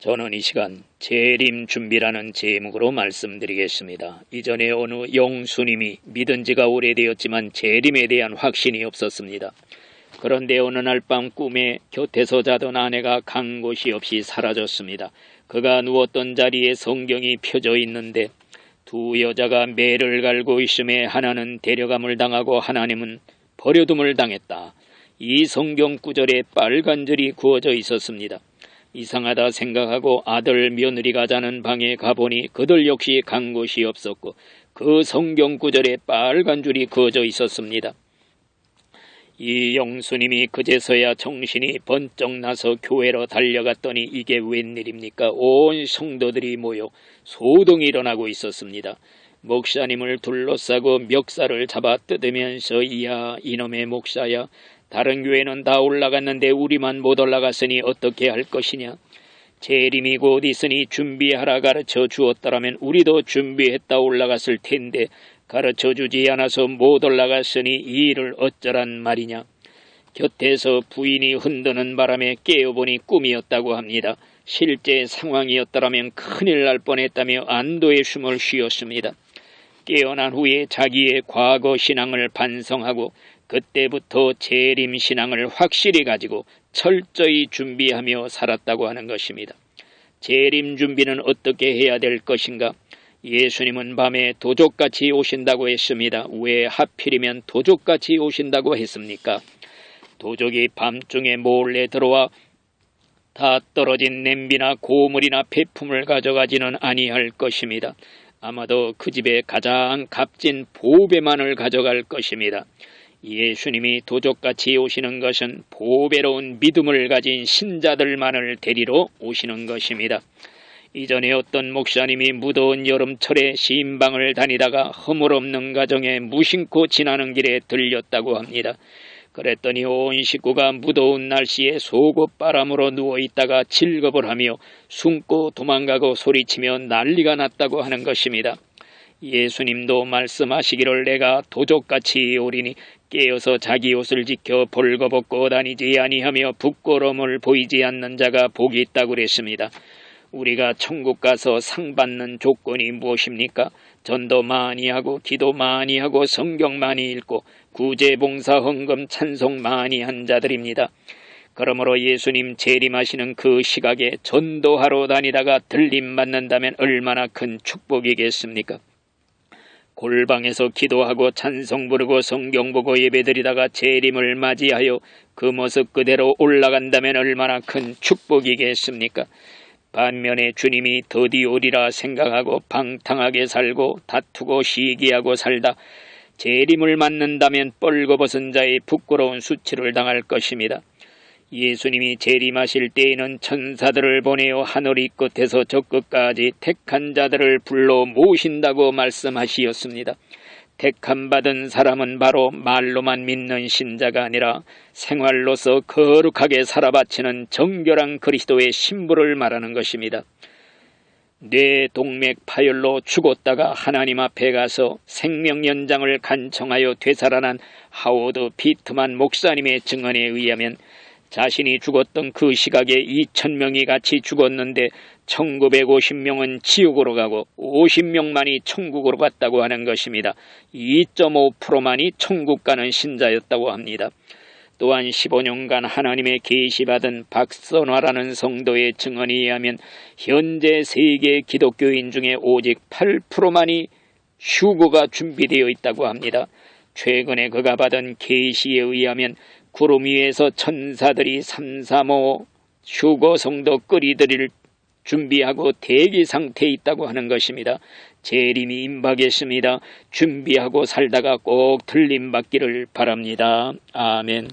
저는 이 시간 재림 준비라는 제목으로 말씀드리겠습니다. 이전에 어느 영수님이 믿은 지가 오래되었지만 재림에 대한 확신이 없었습니다. 그런데 어느 날 밤 꿈에 곁에서 자던 아내가 간 곳이 없이 사라졌습니다. 그가 누웠던 자리에 성경이 펴져 있는데 두 여자가 매를 갈고 있음에 하나는 데려감을 당하고 하나님은 버려둠을 당했다. 이 성경 구절에 빨간 줄이 구워져 있었습니다. 이상하다 생각하고 아들 며느리가 자는 방에 가보니 그들 역시 간 곳이 없었고 그 성경 구절에 빨간 줄이 그어져 있었습니다. 이 영수님이 그제서야 정신이 번쩍 나서 교회로 달려갔더니 이게 웬일입니까? 온 성도들이 모여 소동이 일어나고 있었습니다. 목사님을 둘러싸고 멱살을 잡아 뜯으면서 이야 이놈의 목사야 다른 교회는 다 올라갔는데 우리만 못 올라갔으니 어떻게 할 것이냐 재림이 곧 있으니 준비하라 가르쳐 주었더라면 우리도 준비했다 올라갔을 텐데 가르쳐 주지 않아서 못 올라갔으니 이 일을 어쩌란 말이냐. 곁에서 부인이 흔드는 바람에 깨어보니 꿈이었다고 합니다. 실제 상황이었더라면 큰일 날 뻔했다며 안도의 숨을 쉬었습니다. 깨어난 후에 자기의 과거 신앙을 반성하고 그때부터 재림 신앙을 확실히 가지고 철저히 준비하며 살았다고 하는 것입니다. 재림 준비는 어떻게 해야 될 것인가? 예수님은 밤에 도적같이 오신다고 했습니다. 왜 하필이면 도적같이 오신다고 했습니까? 도적이 밤중에 몰래 들어와 다 떨어진 냄비나 고물이나 폐품을 가져가지는 아니할 것입니다. 아마도 그 집에 가장 값진 보배만을 가져갈 것입니다. 예수님이 도적같이 오시는 것은 보배로운 믿음을 가진 신자들만을 데리러 오시는 것입니다. 이전에 어떤 목사님이 무더운 여름철에 신방을 다니다가 허물없는 가정에 무심코 지나는 길에 들렸다고 합니다. 그랬더니 온 식구가 무더운 날씨에 속옷바람으로 누워있다가 질겁을 하며 숨고 도망가고 소리치며 난리가 났다고 하는 것입니다. 예수님도 말씀하시기를 내가 도적같이 오리니 깨어서 자기 옷을 지켜 벌거벗고 다니지 아니하며 부끄러움을 보이지 않는 자가 복이 있다고 그랬습니다. 우리가 천국 가서 상 받는 조건이 무엇입니까? 전도 많이 하고 기도 많이 하고 성경 많이 읽고 구제봉사 헌금 찬송 많이 한 자들입니다. 그러므로 예수님 재림하시는 그 시각에 전도하러 다니다가 들림 맞는다면 얼마나 큰 축복이겠습니까? 골방에서 기도하고 찬송 부르고 성경 보고 예배드리다가 재림을 맞이하여 그 모습 그대로 올라간다면 얼마나 큰 축복이겠습니까? 반면에 주님이 더디 오리라 생각하고 방탕하게 살고 다투고 시기하고 살다 재림을 맞는다면 뻘거벗은 자의 부끄러운 수치를 당할 것입니다. 예수님이 재림하실 때에는 천사들을 보내어 하늘이 끝에서 저 끝까지 택한 자들을 불러 모신다고 말씀하시었습니다. 택함 받은 사람은 바로 말로만 믿는 신자가 아니라 생활로서 거룩하게 살아바치는 정결한 그리스도의 신부를 말하는 것입니다. 뇌 동맥 파열로 죽었다가 하나님 앞에 가서 생명 연장을 간청하여 되살아난 하워드 피트만 목사님의 증언에 의하면 자신이 죽었던 그 시각에 2천명이 같이 죽었는데 1950명은 지옥으로 가고 50명만이 천국으로 갔다고 하는 것입니다. 2.5%만이 천국 가는 신자였다고 합니다. 또한 15년간 하나님의 계시받은 박선화라는 성도의 증언에 의하면 현재 세계 기독교인 중에 오직 8%만이 휴고가 준비되어 있다고 합니다. 최근에 그가 받은 계시에 의하면 구름 위에서 천사들이 삼삼오 휴거 성도 끓이드릴 준비하고 대기 상태에 있다고 하는 것입니다. 재림이 임박했습니다. 준비하고 살다가 꼭 들림 받기를 바랍니다. 아멘.